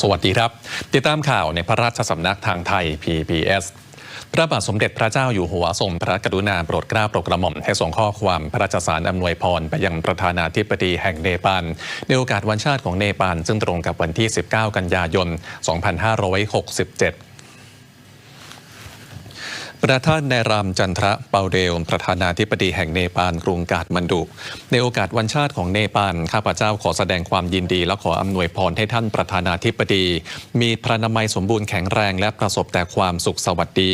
สวัสดีครับ ติดตามข่าวในพระราชสำนักทางไทย PBS พระบาทสมเด็จพระเจ้าอยู่หัวทรงพระกรุณาโปรดเกล้าโปรดกระหม่อมให้ส่งข้อความพระราชสารอำนวยพรไปยังประธานาธิบดีแห่งเนปาลในโอกาสวันชาติของเนปาลซึ่งตรงกับวันที่ 19 กันยายน 2567 ประธานนายรามจันทระเปาเดล ประธานาธิบดีแห่งเนปาลกรุงกาดมันดุ ในโอกาสวันชาติของเนปาลข้าพเจ้าขอแสดงความยินดี และขออำนวยพรให้ท่านประธานาธิบดี มีพระนามัยสมบูรณ์แข็งแรงและประสบแต่ความสุขสวัสดี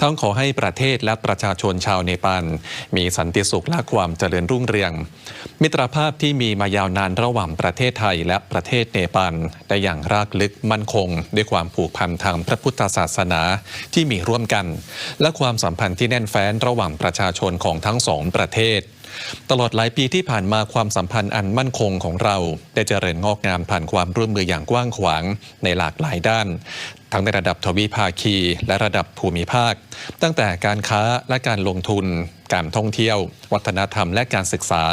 ทั้งขอให้ประเทศและประชาชนชาวเนปาลมีสันติสุขและความเจริญรุ่งเรือง มิตรภาพที่มีมายาวนานระหว่างประเทศไทยและประเทศเนปาลได้อย่างรากลึกมั่นคง ด้วยความผูกพันทางพระพุทธศาสนาที่มีร่วมกันและความสัมพันธ์ที่แน่นแฟ้นระหว่างประชาชนของทั้งสองประเทศ ตลอดหลายปีที่ผ่านมาความสัมพันธ์อันมั่นคงของเรา ได้เจริญงอกงามผ่านความร่วมมืออย่างกว้างขวางในหลากหลายด้าน ทั้งในระดับทวิภาคี และระดับภูมิภาค ตั้งแต่การค้าและการลงทุน การท่องเที่ยว วัฒนธรรมและการศึกษา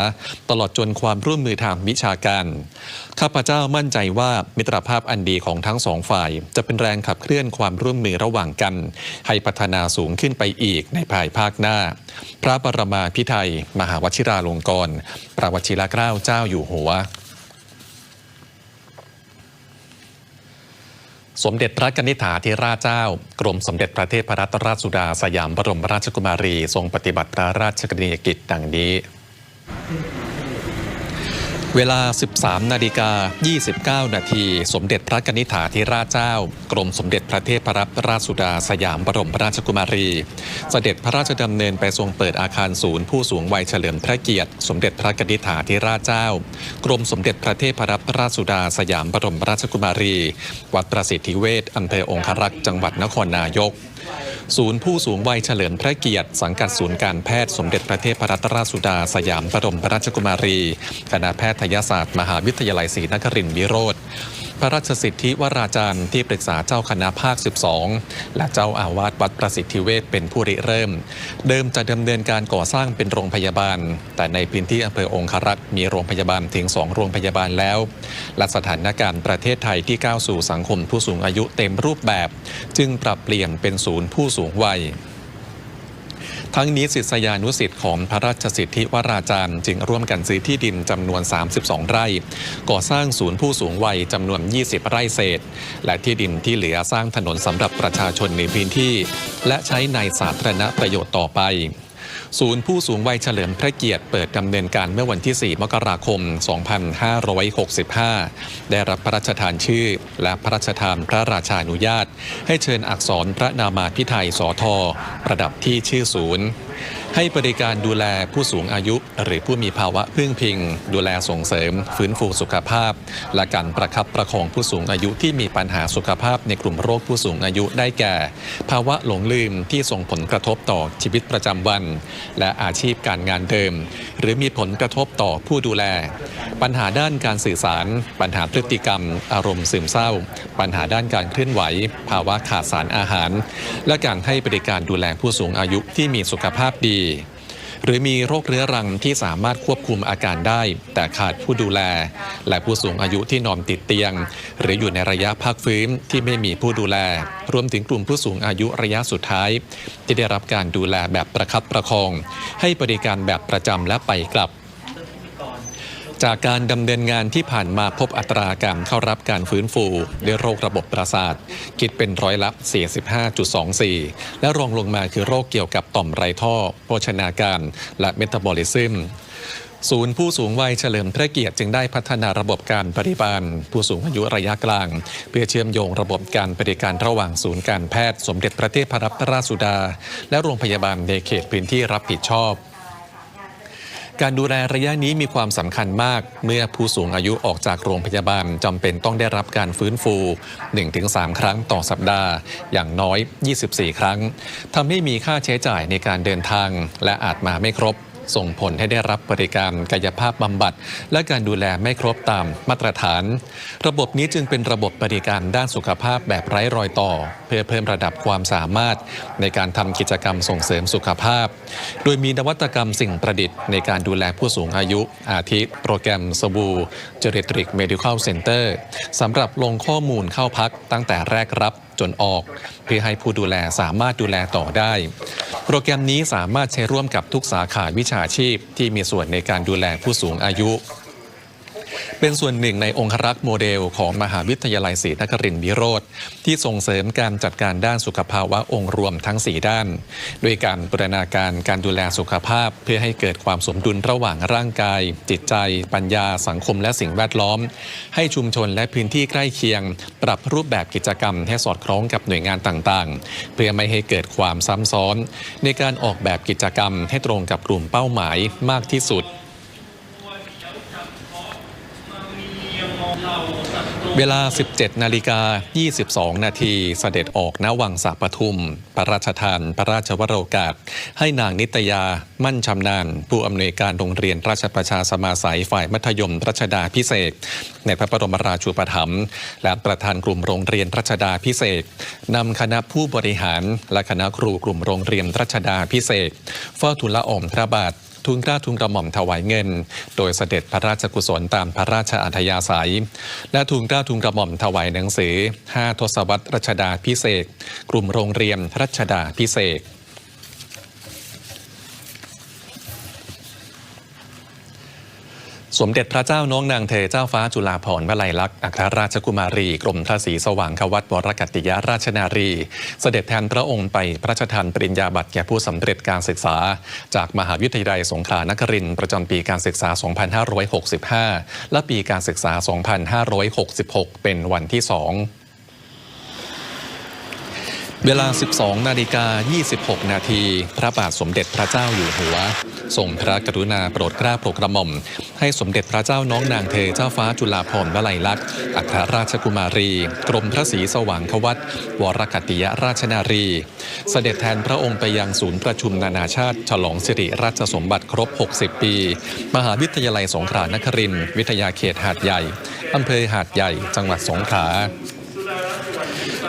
ตลอดจนความร่วมมือทางวิชาการ ข้าพเจ้ามั่นใจว่ามิตรภาพอันดีของทั้งสองฝ่าย จะเป็นแรงขับเคลื่อนความร่วมมือระหว่างกัน ให้พัฒนาสูงขึ้นไปอีกในภายภาคหน้า พระบรมาพิไทยมหาวชิราลงกรณ์พระวชิรเกล้าเจ้าอยู่หัว สมเด็จพระกนิษฐาธิราชเจ้า กรมสมเด็จพระเทพรัตนราชสุดาสยามบรมราชกุมารี ทรงปฏิบัติพระราชกรณียกิจดังนี้ เวลา 13 นาฬิกา 29 นาที สมเด็จพระกนิษฐาธิราชเจ้า กรมสมเด็จพระเทพรัตนราชสุดาสยามบรมราชกุมารี เสด็จพระราชดำเนินไปทรงเปิดอาคารศูนย์ผู้สูงวัยเฉลิมพระเกียรติ สมเด็จพระกนิษฐาธิราชเจ้า กรมสมเด็จพระเทพรัตนราชสุดาสยามบรมราชกุมารี วัดประสิทธิเวชอำเภอองครักษ์จังหวัดนครนายก ศูนย์ผู้สูงวัยเฉลิมพระเกียรติ สังกัดศูนย์การแพทย์สมเด็จพระเทพรัตนราชสุดาสยามบรมราชกุมารี คณะแพทยศาสตร์ มหาวิทยาลัยศรีนครินทร์วิโรธ พระราชสิทธิวราจารย์ที่ปรึกษาเจ้าคณะภาค 12 และเจ้าอาวาสวัดประสิทธิเวชเป็นผู้ริเริ่ม เดิมจะดำเนินการก่อสร้างเป็นโรงพยาบาล แต่ในพื้นที่อำเภอองครักษ์มีโรงพยาบาลถึงสองโรงพยาบาลแล้ว และสถานการณ์ประเทศไทยที่ก้าวสู่สังคมผู้สูงอายุเต็มรูปแบบ จึงปรับเปลี่ยนเป็นศูนย์ผู้สูงวัย ทั้งนี้ศิษยานุสิษย์ของพระราชสิทธิวราจารย์จึงร่วมกันซื้อที่ดินจำนวน 32 ไร่ ก่อสร้างศูนย์ผู้สูงวัยจำนวน 20 ไร่เศษ และที่ดินที่เหลือสร้างถนนสำหรับประชาชนในพื้นที่ และใช้ในสาธารณประโยชน์ต่อไป ศูนย์ผู้สูงวัยเฉลิมพระเกียรติเปิดดำเนินการเมื่อวันที่ 4 มกราคม 2565 ได้รับพระราชทานชื่อ และพระราชทานพระราชานุญาต ให้เชิญอักษรพระนามาพิไทยสอทอประดับที่ชื่อศูนย์ ให้บริการดูแลผู้สูงอายุ หรือผู้มีภาวะพึ่งพิง ดูแลส่งเสริม ฟื้นฟูสุขภาพ และการประคับประคองผู้สูงอายุที่มีปัญหาสุขภาพในกลุ่มโรคผู้สูงอายุได้แก่ ภาวะหลงลืมที่ส่งผลกระทบต่อชีวิตประจำวัน และอาชีพการงานเดิม หรือมีผลกระทบต่อผู้ดูแล ปัญหาด้านการสื่อสาร ปัญหาพฤติกรรม อารมณ์ซึมเศร้า ปัญหาด้านการเคลื่อนไหว ภาวะขาดสารอาหาร และการให้บริการดูแลผู้สูงอายุที่มีสุขภาพดีหรือมีโรคเรื้อรังที่สามารถควบคุมอาการได้ แต่ขาดผู้ดูแล และผู้สูงอายุที่นอนติดเตียง หรืออยู่ในระยะพักฟื้นที่ไม่มีผู้ดูแล รวมถึงกลุ่มผู้สูงอายุระยะสุดท้าย ที่ได้รับการดูแลแบบประคับประคอง ให้บริการแบบประจำและไปกลับ จากการดำเนินงานที่ผ่านมาพบอัตราการเข้ารับการฟื้นฟูด้วยโรคระบบประสาท คิดเป็นร้อยละ 45.24 และรองลงมาคือโรคเกี่ยวกับต่อมไรท่อ โภชนาการ และเมตาบอลิซึมศูนย์ผู้สูงวัยเฉลิมพระเกียรติจึงได้พัฒนาระบบการบริบาลผู้สูงอายุระยะกลาง เพื่อเชื่อมโยงระบบการบริการระหว่างศูนย์การแพทย์ สมเด็จพระเทพรัตนราชสุดา และโรงพยาบาลในเขตพื้นที่รับผิดชอบ การดูแลระยะนี้มีความสำคัญมาก เมื่อผู้สูงอายุออกจากโรงพยาบาลจำเป็นต้องได้รับการฟื้นฟู 1-3 ครั้งต่อสัปดาห์ อย่างน้อย 24 ครั้งทำให้มีค่าใช้จ่ายในการเดินทางและอาจมาไม่ครบ ส่งผลให้ได้รับบริการกายภาพบำบัด และการดูแลไม่ครบตามมาตรฐาน ระบบนี้จึงเป็นระบบบริการด้านสุขภาพแบบไร้รอยต่อ เพื่อเพิ่มระดับความสามารถ ในการทำกิจกรรมส่งเสริมสุขภาพ โดยมีนวัตกรรมสิ่งประดิษฐ์ในการดูแลผู้สูงอายุ อาทิโปรแกรมสบู Geriatric Medical Center สำหรับลงข้อมูลเข้าพักตั้งแต่แรกรับจนออก เพื่อให้ผู้ดูแลสามารถดูแลต่อได้ โปรแกรมนี้สามารถใช้ร่วมกับทุกสาขาวิชาชีพ ที่มีส่วนในการดูแลผู้สูงอายุ เป็นส่วนหนึ่งในองครักษ์โมเดลของมหาวิทยาลัยศรีนครินทร์วิโรธที่ส่งเสริมการจัดการด้านสุขภาวะองค์รวมทั้ง 4 ด้าน ด้วยการบูรณาการการดูแลสุขภาพ เพื่อให้เกิดความสมดุลระหว่างร่างกาย จิตใจ ปัญญา สังคมและสิ่งแวดล้อม ให้ชุมชนและพื้นที่ใกล้เคียง ปรับรูปแบบกิจกรรมให้สอดคล้องกับหน่วยงานต่างๆ เพื่อไม่ให้เกิดความซ้ำซ้อน ในการออกแบบกิจกรรมให้ตรงกับกลุ่มเป้าหมายมากที่สุด เวลา 17 นาฬิกา 22 นาทีเสด็จออกณวังสาปทุม พระราชทาน พระราชวโรกาส ให้นางนิตยา มั่นชำนาญ ผู้อำนวยการโรงเรียนราชประชาสมาสัยฝ่ายมัธยมรัชดาพิเศษ ในพระบรมราชูปถัมภ์และประธานกลุ่มโรงเรียนรัชดาพิเศษนำคณะผู้บริหาร และคณะครูกลุ่มโรงเรียนรัชดาพิเศษเฝ้าทูลละอองพระบาท ทุนกล้าทุนกระหม่อมถวายเงิน โดยเสด็จพระราชกุศลตามพระราชอัธยาศัย และทุนกล้าทุนกระหม่อมถวายหนังสือ 5 ทศวรรษรัชดาพิเศษกกลุ่มโรงเรียนรัชดาพิเศษ สมเด็จพระเจ้าน้องนางเธอเจ้าฟ้าจุฬาภรณ์วลัยลักษณ์อัครราชกุมารี กรมพระศรีสว่างควัตวรกัติยาราชนารี เสด็จแทนพระองค์ไปพระราชทานปริญญาบัตรแก่ผู้สำเร็จการศึกษา จากมหาวิทยาลัยสงขลานครินทร์ประจำปีการศึกษา 2565 และปีการศึกษา 2566 เป็นวันที่ 2 เวลา 12 นาฬิกา 26 นาที พระบาทสมเด็จพระเจ้าอยู่หัวทรงพระกรุณาโปรดเกล้าโปรดกระหม่อม ให้สมเด็จพระเจ้าน้องนางเธอเจ้าฟ้าจุฬาภรณ์วลัยลักษณ์ อัครราชกุมารี กรมพระศรีสว่างควัตวรกตติยราชนารี เสด็จแทนพระองค์ไปยังศูนย์ประชุมนานาชาติ ฉลองสิริราชสมบัติครบ 60 ปี มหาวิทยาลัยสงขลานครินทร์วิทยาเขตหาดใหญ่อำเภอหาดใหญ่ จังหวัดสงขลา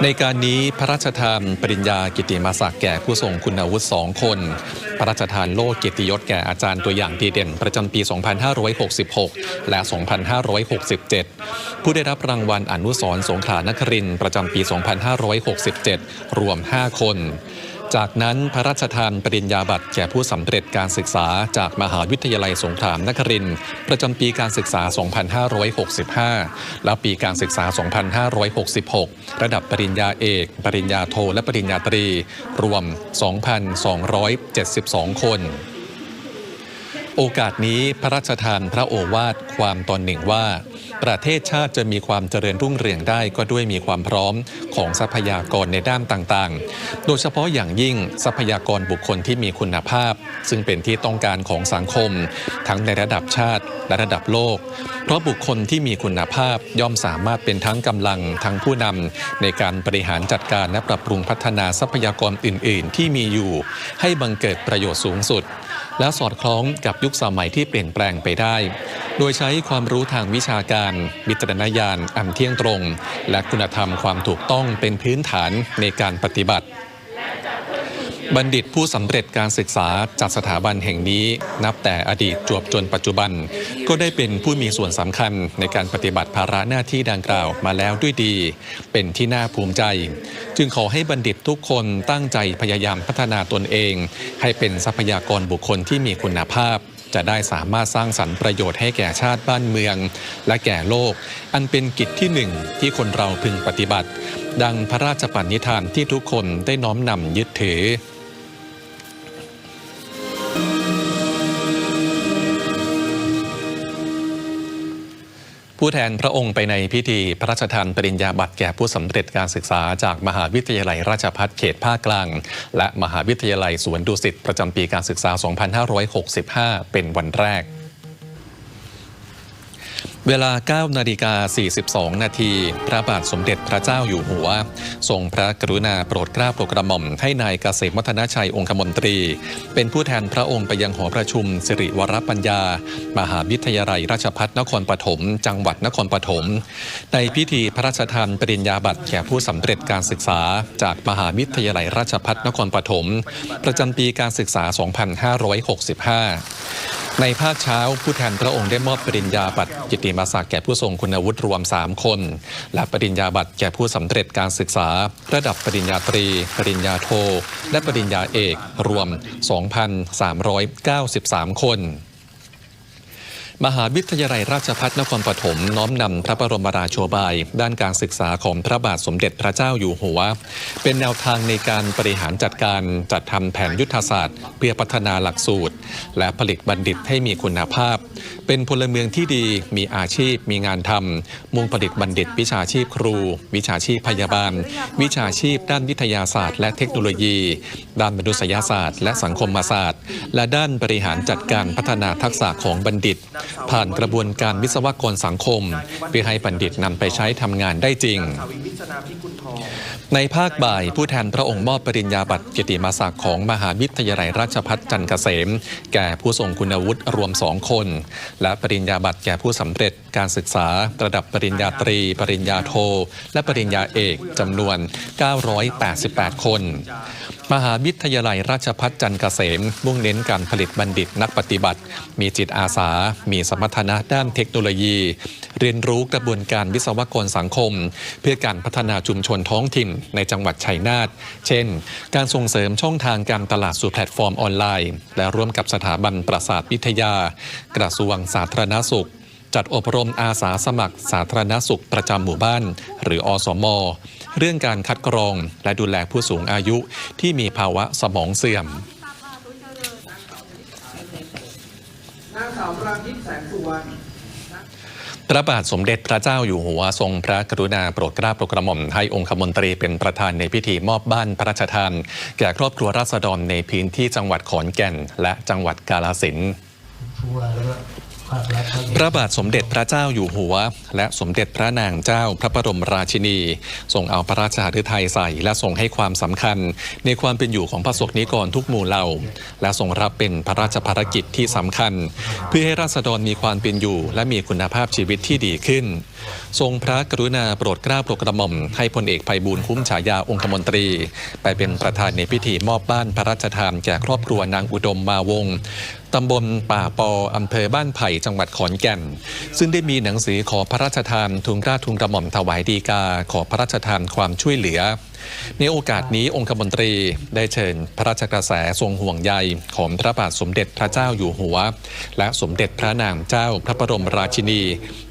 ในการนี้พระราชทานปริญญากิติมาศักดิ์แก่ผู้ทรงคุณวุฒิสองคน พระราชทานโล่เกียรติยศแก่อาจารย์ตัวอย่างดีเด่น ประจำปี 2566 และ 2567 ผู้ได้รับรางวัลอนุสรสงขลานครินประจำปี 2567 รวม 5 คน จากนั้นพระราชทานปริญญาบัตรแก่ผู้สำเร็จการศึกษาจากมหาวิทยาลัยสงขลานครินทร์ประจำปีการศึกษา 2565 และปีการศึกษา 2566 ระดับปริญญาเอก ปริญญาโท และปริญญาตรี รวม 2,272 คนโอกาสนี้พระราชทานพระโอวาทความตอนหนึ่งว่า ประเทศชาติจะมีความเจริญรุ่งเรืองได้ก็ด้วยมีความพร้อมของทรัพยากรในด้านต่างๆ โดยเฉพาะอย่างยิ่งทรัพยากรบุคคลที่มีคุณภาพ ซึ่งเป็นที่ต้องการของสังคม ทั้งในระดับชาติและระดับโลก เพราะบุคคลที่มีคุณภาพย่อมสามารถเป็นทั้งกำลังทั้งผู้นำในการบริหารจัดการและปรับปรุงพัฒนาทรัพยากรอื่น ๆ ที่มีอยู่ ให้บังเกิดประโยชน์สูงสุด และสอดคล้องกับยุคสมัยที่เปลี่ยนแปลงไปได้ โดยใช้ความรู้ทางวิชาการวิจารณญาณอันเที่ยงตรง และคุณธรรมความถูกต้องเป็นพื้นฐานในการปฏิบัติ บัณฑิตผู้สำเร็จการศึกษาจากสถาบันแห่งนี้ นับแต่อดีตจวบจนปัจจุบัน ก็ได้เป็นผู้มีส่วนสำคัญในการปฏิบัติภาระหน้าที่ดังกล่าวมาแล้วด้วยดี เป็นที่น่าภูมิใจ จึงขอให้บัณฑิตทุกคนตั้งใจพยายามพัฒนาตนเอง ให้เป็นทรัพยากรบุคคลที่มีคุณภาพจะได้สามารถสร้างสรรค์ประโยชน์ให้แก่ชาติบ้านเมือง และแก่โลก อันเป็นกิจที่หนึ่งที่คนเราพึงปฏิบัติ ดังพระราชปณิธานที่ทุกคนได้น้อมนำยึดถือ ผู้แทนพระองค์ไปในพิธีพระราชทานปริญญาบัตรแก่ผู้สำเร็จการศึกษาจากมหาวิทยาลัยราชภัฏเขตภาคกลาง และมหาวิทยาลัยสวนดุสิตประจำปีการศึกษา 2565 เป็นวันแรก เวลา 9 นาฬิกา 42 นาที พระบาทสมเด็จพระเจ้าอยู่หัว ทรงพระกรุณาโปรดเกล้าโปรดกระหม่อมให้นายเกษมวัฒนชัยองคมนตรี เป็นผู้แทนพระองค์ไปยังหอประชุม สิริวรปัญญา มหาวิทยาลัยราชภัฏนครปฐม จังหวัดนครปฐม ในพิธีพระราชทานปริญญาบัตรแก่ผู้สำเร็จการศึกษา จากมหาวิทยาลัยราชภัฏนครปฐม ประจำปีการศึกษา 2565 ในภาคเช้าผู้แทนพระองค์ได้มอบปริญญาบัตรกิติมศักดิ์แก่ผู้ทรงคุณวุฒิรวม 3 คน และปริญญาบัตรแก่ผู้สำเร็จการศึกษา ระดับปริญญาตรี ปริญญาโท และปริญญาเอกรวม 2,393 คน มหาวิทยาลัยราชภัฏนครปฐมน้อมนำพระบรมราโชบาย ด้านการศึกษาของพระบาทสมเด็จพระเจ้าอยู่หัว เป็นแนวทางในการบริหารจัดการจัดทำแผนยุทธศาสตร์ เพื่อพัฒนาหลักสูตร และผลิตบัณฑิตให้มีคุณภาพ เป็นพลเมืองที่ดีมีอาชีพ มีงานทำมุ่งผลิตบัณฑิต วิชาชีพครู วิชาชีพพยาบาล วิชาชีพ ด้านวิทยาศาสตร์ และเทคโนโลยี ด้านมนุษยศาสตร์ และสังคมศาสตร์ และด้านบริหารจัดการพัฒนาทักษะของบัณฑิตผ่านกระบวนการวิศวกรสังคม เพื่อให้บัณฑิตนำไปใช้ทำงานได้จริง ในภาคบ่ายผู้แทนพระองค์มอบปริญญาบัตรเกียรติมาศักดิ์ของมหาวิทยาลัยราชภัฏจันทร์เกษม แก่ผู้ทรงคุณวุฒิรวมสองคน และปริญญาบัตรแก่ผู้สำเร็จการศึกษาระดับปริญญาตรี ปริญญาโท และปริญญาเอกจำนวน 988 คน มหาวิทยาลัยราชภัฏจันทร์เกษม มุ่งเน้นการผลิตบัณฑิตนักปฏิบัติ มีจิตอาสา มีสมรรถนะด้านเทคโนโลยี เรียนรู้กระบวนการวิศวกรสังคม เพื่อการพัฒนาชุมชนท้องถิ่นในจังหวัดชัยนาท เช่น การส่งเสริมช่องทางการตลาดสู่แพลตฟอร์มออนไลน์ และร่วมกับสถาบันประสาทวิทยา กระทรวงสาธารณสุข จัดอบรมอาสาสมัครสาธารณสุขประจำหมู่บ้าน หรืออสม เรื่องการคัดกรองและดูแลผู้สูงอายุที่มีภาวะสมองเสื่อมนางสาวปรางทิพย์แสงสุวรรณพระบาทสมเด็จพระเจ้าอยู่หัวทรงพระกรุณาโปรดเกล้าโปรดกระหม่อมให้องคมนตรีเป็นประธานในพิธีมอบบ้านพระราชทาน แก่ครอบครัวราษฎรในพื้นที่จังหวัดขอนแก่น และจังหวัดกาฬสินธุ์ พระบาทสมเด็จพระเจ้าอยู่หัว และสมเด็จพระนางเจ้าพระบรมราชินีทรงเอาพระราชาฤทัยใส่และทรงให้ความสำคัญ ในความเป็นอยู่ของพระสงฆ์นิกรทุกหมู่เหล่า และทรงรับเป็นพระราชภารกิจที่สำคัญ เพื่อให้ราษฎรมีความเป็นอยู่ และมีคุณภาพชีวิตที่ดีขึ้น ทรงพระกรุณาโปรดเกล้าโปรดกระหม่อมให้พลเอกภัยบูลคุ้มฉายาองคมนตรี ไปเป็นประธานในพิธีมอบบ้านพระราชทานแก่ครอบครัวนางอุดมมาวง ตำบลป่าปออำเภอบ้านไผ่จังหวัดขอนแก่น ซึ่งได้มีหนังสือขอพระราชทานทุนกล้าทุนกระหม่อมถวายดีกาขอพระราชทานความช่วยเหลือ ในโอกาสนี้องคมนตรีได้เชิญพระราชกระแสทรงห่วงใยของพระบาทสมเด็จพระเจ้าอยู่หัว และสมเด็จพระนางเจ้าพระบรมราชินี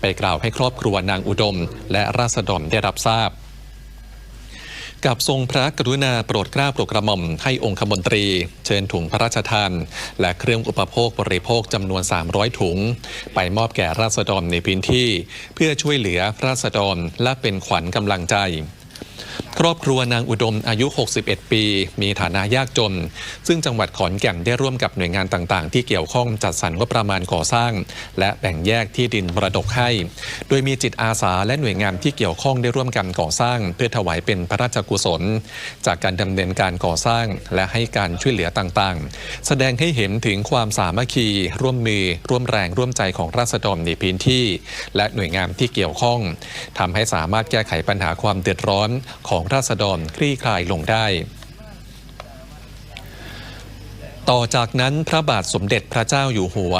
ไปกล่าวให้ครอบครัวนางอุดม และราษฎรได้รับทราบ กับทรงพระกรุณาโปรดเกล้าโปรดกระหม่อมให้องคมนตรี เชิญถุงพระราชทาน และเครื่องอุปโภคบริโภคจำนวน 300 ถุง ไปมอบแก่ราษฎรในพื้นที่ เพื่อช่วยเหลือราษฎรและเป็นขวัญกำลังใจครอบครัวนางอุดมอายุ 61 ปี มีฐานะยากจน ซึ่งจังหวัดขอนแก่นได้ร่วมกับหน่วยงานต่างๆ ที่เกี่ยวข้องจัดสรรงบประมาณก่อสร้าง และแบ่งแยกที่ดินมรดกให้ โดยมีจิตอาสาและหน่วยงานที่เกี่ยวข้องได้ร่วมกันก่อสร้าง เพื่อถวายเป็นพระราชกุศล จากการดำเนินการก่อสร้างและให้การช่วยเหลือต่างๆ แสดงให้เห็นถึงความสามัคคี ร่วมมือ ร่วมแรงร่วมใจของราษฎรในพื้นที่ และหน่วยงานที่เกี่ยวข้องทำให้สามารถแก้ไขปัญหาความเดือดร้อนของราษฎรคลี่คลายลงได้ ต่อจากนั้นพระบาทสมเด็จพระเจ้าอยู่หัว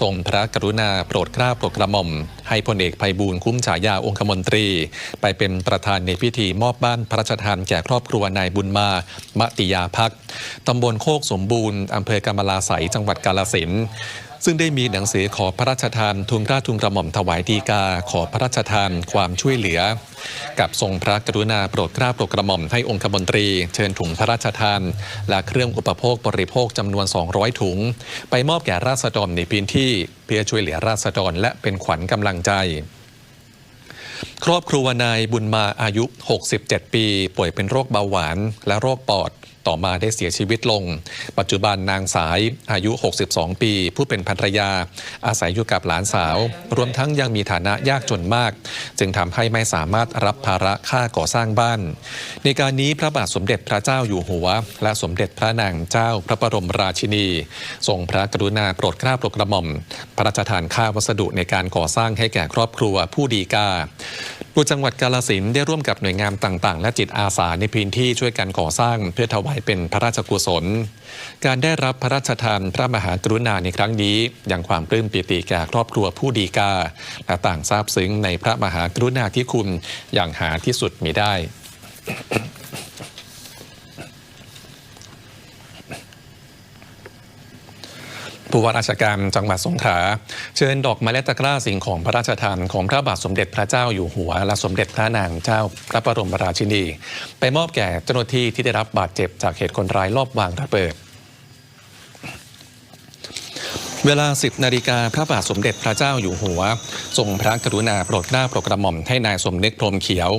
ทรงพระกรุณาโปรดเกล้าโปรดกระหม่อม ให้พลเอกภัยบูลย์คุ้มฉายาองคมนตรี ไปเป็นประธานในพิธีมอบบ้านพระราชทานแก่ครอบครัวนายบุญมา มติยาพักตำบลโคกสมบูรณ์อำเภอกำมะลาไสยจังหวัดกาลสินธ ซึ่งได้มีหนังสือขอพระราชทานทุนกล้าทุนกระหม่อมถวายดีกาขอพระราชทานความช่วยเหลือ กับทรงพระกรุณาโปรดกล้าโปรดกระหม่อมให้องคมนตรี เชิญถุงพระราชทาน และเครื่องอุปโภคบริโภคจำนวน 200 ถุง ไปมอบแก่ราษฎรในพื้นที่ เพื่อช่วยเหลือราษฎรและเป็นขวัญกำลังใจครอบครัวนายบุญมาอายุ 67 ปี ป่วยเป็นโรคเบาหวานและโรคปอด ต่อมาได้เสียชีวิตลง ปัจจุบันนางสายอายุ 62 ปี ผู้เป็นภรรยา อาศัยอยู่กับหลานสาว รวมทั้งยังมีฐานะยากจนมาก จึงทำให้ไม่สามารถรับภาระค่าก่อสร้างบ้าน ในการนี้พระบาทสมเด็จพระเจ้าอยู่หัว และสมเด็จพระนางเจ้าพระบรมราชินี ทรงพระกรุณาโปรดเกล้าโปรดกระหม่อม พระราชทานค่าวัสดุในการก่อสร้างให้แก่ครอบครัวผู้ดีกา ปูจังหวัดกาลสินได้ร่วมกับหน่วยงานต่างๆ และจิตอาสาในพื้นที่ช่วยกันก่อสร้างเพื่อถวายเป็นพระราชกุศล การได้รับพระราชทานพระมหากรุณาในครั้งนี้ยังความปลื้มปิติแก่ครอบครัวผู้ดีกาและต่างซาบซึ้งในพระมหากรุณาธิคุณอย่างหาที่สุดมิได้ ผู้ว่าราชการจังหวัดสงขลาเชิญดอกไม้และตะกร้าสิ่งของพระราชทานของพระบาทสมเด็จพระเจ้าอยู่หัว และสมเด็จพระนางเจ้าพระบรมราชินี ไปมอบแก่เจ้าหน้าที่ที่ได้รับบาดเจ็บจากเหตุคนร้ายลอบวางระเบิดเวลา 10 นาฬิกาพระบาทสมเด็จพระเจ้าอยู่หัว ทรงพระกรุณาโปรดเกล้าโปรดกระหม่อมให้นายสมนึกพรหมเขียว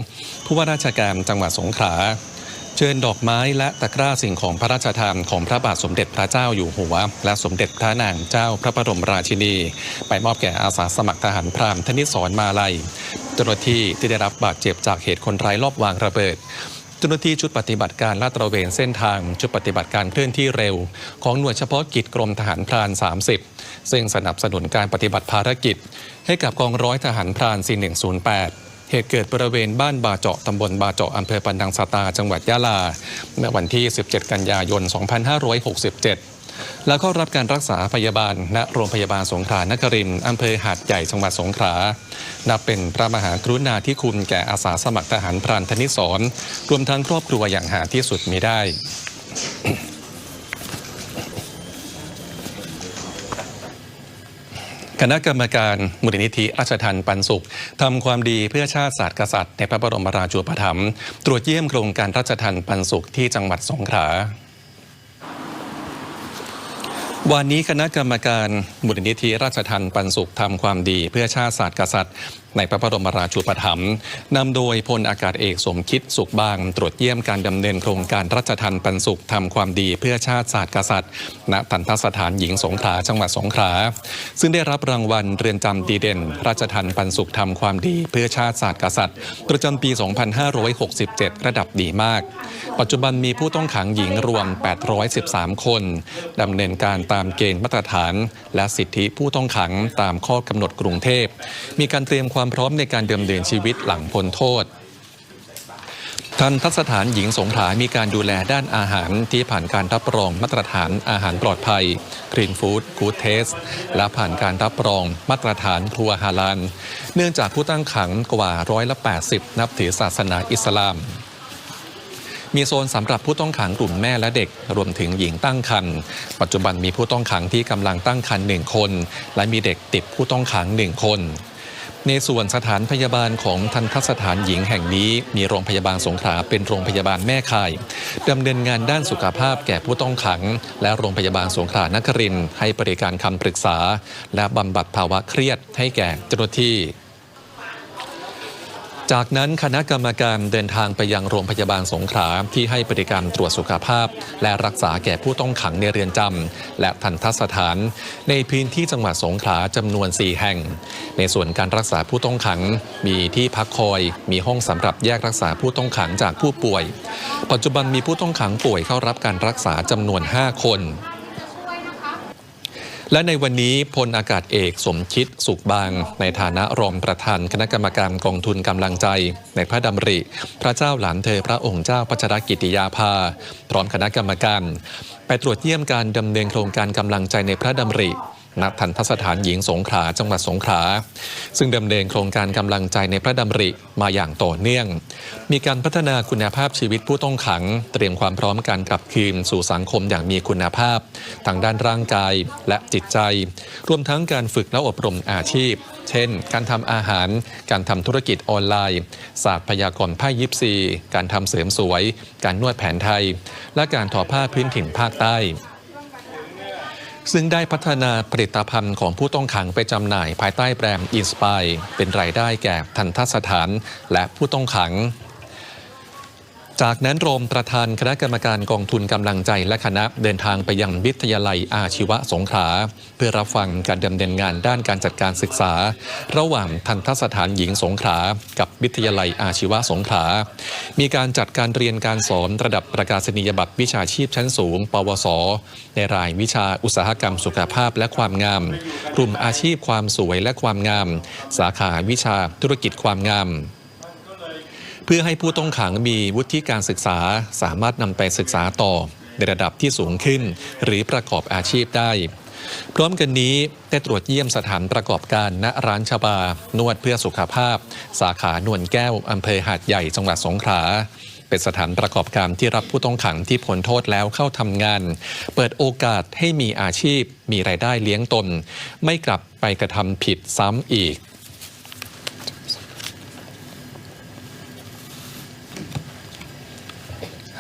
ผู้ว่าราชการจังหวัดสงขลา เชิญดอกไม้และตะกร้าสิ่งของพระราชทานของพระบาทสมเด็จพระเจ้าอยู่หัว และสมเด็จพระนางเจ้าพระบรมราชินี ไปมอบแก่อาสาสมัครทหารพรามธนิสรมาลัยเจ้าหน้าที่ที่ได้รับบาดเจ็บจากเหตุคนร้ายลอบวางระเบิดเจ้าหน้าที่ชุดปฏิบัติการลาดตระเวนเส้นทาง ชุดปฏิบัติการเคลื่อนที่เร็ว ของหน่วยเฉพาะกิจกรมทหารพราน 30 ซึ่งสนับสนุนการปฏิบัติภารกิจ ให้กับกองร้อยทหารพราน 4108 เหตุเกิดบริเวณบ้านบาเจาะตำบลบาเจาะอำเภอปันดังสตา จังหวัดยะลา เมื่อวันที่ 17 กันยายน 2567 แล้วก็รับการรักษาพยาบาลณโรงพยาบาลสงขลานครินทร์อำเภอหาดใหญ่จังหวัดสงขลา นับเป็นพระมหากรุณาธิคุณแก่อาสาสมัครทหารพรานธนิสรรวมทั้งครอบครัวอย่างหาที่สุดมิได้ คณะกรรมการมูลนิธิราชทันปันสุขทำความดีเพื่อชาติศาสตร์กษัตริย์ในพระบรมราชูปถัมภ์ตรวจเยี่ยมโครงการราชทันปันสุขที่จังหวัดสงขลาวันนี้คณะกรรมการมูลนิธิราชทันปันสุขทำความดีเพื่อชาติศาสตร์กษัตริย์ในพระบรมราชูปถัมภ์นำโดยพลอากาศเอกสมคิดสุขบาง ตรวจเยี่ยมการดำเนินโครงการราชทันปันสุขทำความดีเพื่อชาติศาสตร์กษัตริย์ ณทันทสถานหญิงสงขลาจังหวัดสงขลาซึ่งได้รับรางวัลเรือนจำดีเด่น ราชทันปันสุขทำความดีเพื่อชาติศาสตร์กษัตริย์ ประจำปี 2567 ระดับดีมาก ปัจจุบันมีผู้ต้องขังหญิงรวม 813 คนดำเนินการตามเกณฑ์มาตรฐาน และสิทธิผู้ต้องขังตามข้อกำหนดกรุงเทพ มีการเตรียมความพร้อมในการดำเนินชีวิตหลังพ้นโทษทันทสถานหญิงสงขลามีการดูแลด้านอาหารที่ผ่านการรับรองมาตรฐานอาหารปลอดภัย Green Food Good Taste และผ่านการรับรองมาตรฐานครัวฮาลาลเนื่องจากผู้ตั้งขังกว่าร้อยละ80 นับถือศาสนาอิสลาม มีโซนสำหรับผู้ต้องขังกลุ่มแม่และเด็ก รวมถึงหญิงตั้งครรภ์ปัจจุบันมีผู้ต้องขังที่กำลังตั้งครรภ์หนึ่งคน และมีเด็กติดผู้ต้องขังหนึ่งคน ในส่วนสถานพยาบาลของทันทสถานหญิงแห่งนี้ มีโรงพยาบาลสงขลาเป็นโรงพยาบาลแม่ข่ายดำเนินงานด้านสุขภาพแก่ผู้ต้องขัง และโรงพยาบาลสงขลานครินให้บริการคำปรึกษา และบำบัดภาวะเครียดให้แก่เจ้าหน้าที่ จากนั้นคณะกรรมการเดินทางไปยังโรงพยาบาลสงขลาที่ให้บริการตรวจสุขภาพ และรักษาแก่ผู้ต้องขังในเรือนจำและทันทสถาน ในพื้นที่จังหวัดสงขลาจำนวน 4 แห่ง ในส่วนการรักษาผู้ต้องขัง มีที่พักคอย มีห้องสำหรับแยกรักษาผู้ต้องขังจากผู้ป่วย ปัจจุบันมีผู้ต้องขังป่วยเข้ารับการรักษาจำนวน 5 คน และในวันนี้พลอากาศเอกสมคิดสุขบาง ในฐานะรองประธานคณะกรรมการกองทุนกำลังใจ ในพระดำริ พระเจ้าหลานเธอพระองค์เจ้าพัชรกิติยาภา พร้อมคณะกรรมการ ไปตรวจเยี่ยมการดำเนินโครงการกำลังใจในพระดำริ ณทันทสถานหญิงสงขลาจังหวัดสงขลาซึ่งดำเนินโครงการกำลังใจในพระดำริมาอย่างต่อเนื่อง มีการพัฒนาคุณภาพชีวิตผู้ต้องขัง เตรียมความพร้อมการกลับคืนสู่สังคมอย่างมีคุณภาพ ทางด้านร่างกายและจิตใจ รวมทั้งการฝึกและอบรมอาชีพ เช่น การทำอาหาร การทำธุรกิจออนไลน์ ศาสตร์พยากรณ์ไพ่ยิปซี การทำเสริมสวย การนวดแผนไทย และการทอผ้าพื้นถิ่นภาคใต้ ซึ่งได้พัฒนาผลิตภัณฑ์ของผู้ต้องขังไปจำหน่ายภายใต้แบรนด์อินสปายเป็นรายได้แก่ทันทสถานและผู้ต้องขัง จากนั้นรมประธานคณะกรรมการกองทุนกำลังใจและคณะเดินทางไปยังวิทยาลัยอาชีวะสงขลาเพื่อรับฟังการดำเนินงานด้านการจัดการศึกษา ระหว่างทันทสถานหญิงสงขลากับวิทยาลัยอาชีวะสงขลามีการจัดการเรียนการสอนระดับประกาศนียบัตรวิชาชีพชั้นสูง ปวส ในรายวิชาอุตสาหกรรมสุขภาพและความงาม กลุ่มอาชีพความสวยและความงาม สาขาวิชาธุรกิจความงาม เพื่อให้ผู้ต้องขังมีวุฒิการศึกษา สามารถนำไปศึกษาต่อในระดับที่สูงขึ้น หรือประกอบอาชีพได้ พร้อมกันนี้ได้ตรวจเยี่ยมสถานประกอบการณร้านชบา นวดเพื่อสุขภาพ สาขานวลแก้วอำเภอหาดใหญ่จังหวัดสงขลาเป็นสถานประกอบการที่รับผู้ต้องขังที่พ้นโทษแล้วเข้าทำงาน เปิดโอกาสให้มีอาชีพ มีรายได้เลี้ยงตน ไม่กลับไปกระทำผิดซ้ำอีก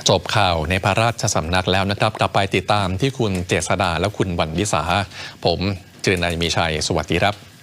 จบข่าวในพระราชสำนักแล้วนะครับ กลับไปติดตามที่คุณเจษดาและคุณวันวิสา ผมจืนนายมีชัย สวัสดีครับ